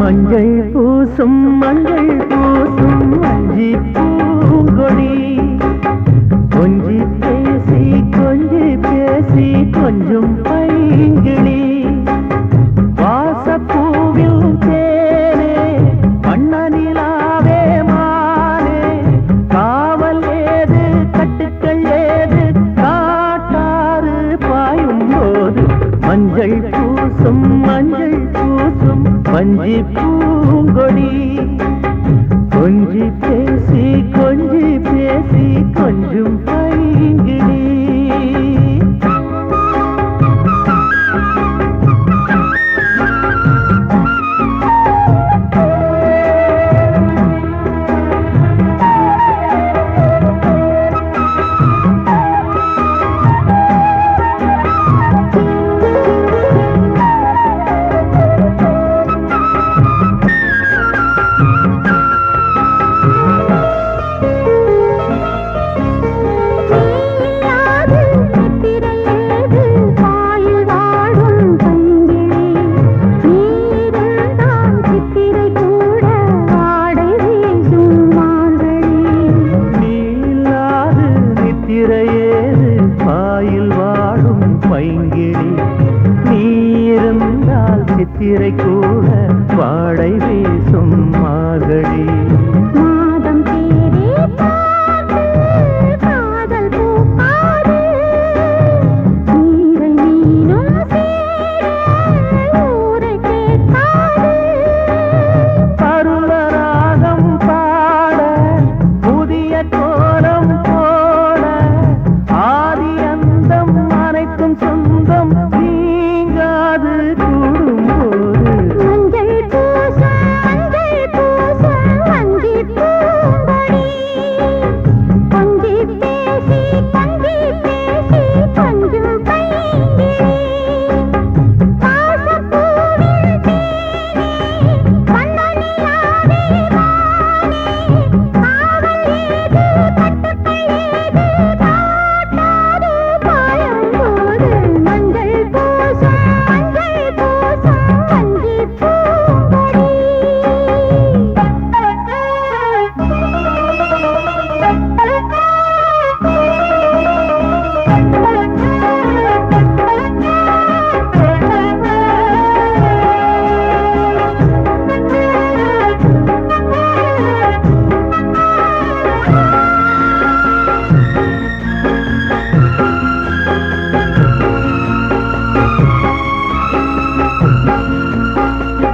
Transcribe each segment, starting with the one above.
மஞ்சள் பூசும் மஞ்சள் பூசும் மஞ்சி பூங்கொடி. கொஞ்சி பேசி கொஞ்சி பேசி கொஞ்சம் பைங்கிளி. மஞ்சள் பூசும் மஞ்சள் பூசும் வஞ்சி பூங்கொடி கொஞ்சி மயங்கிடி. நீ இருந்தால் சித்திரை கூட வாடை வீசும் மாகழி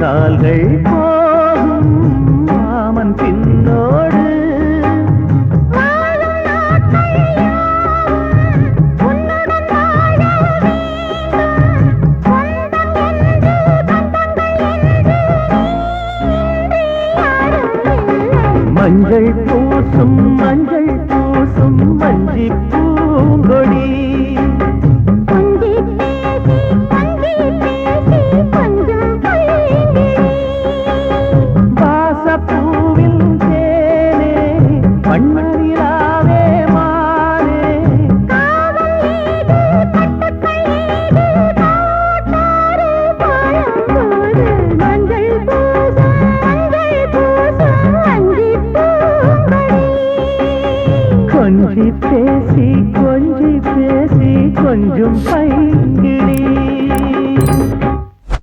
கால்கள் போகும். மாமன் பின்னோடு. மஞ்சள் பூசும் மஞ்சள் பூசும் மஞ்சி பூங்கொடி. பேசி கொஞ்சி பேசி கொஞ்சம் பைங்கிடி.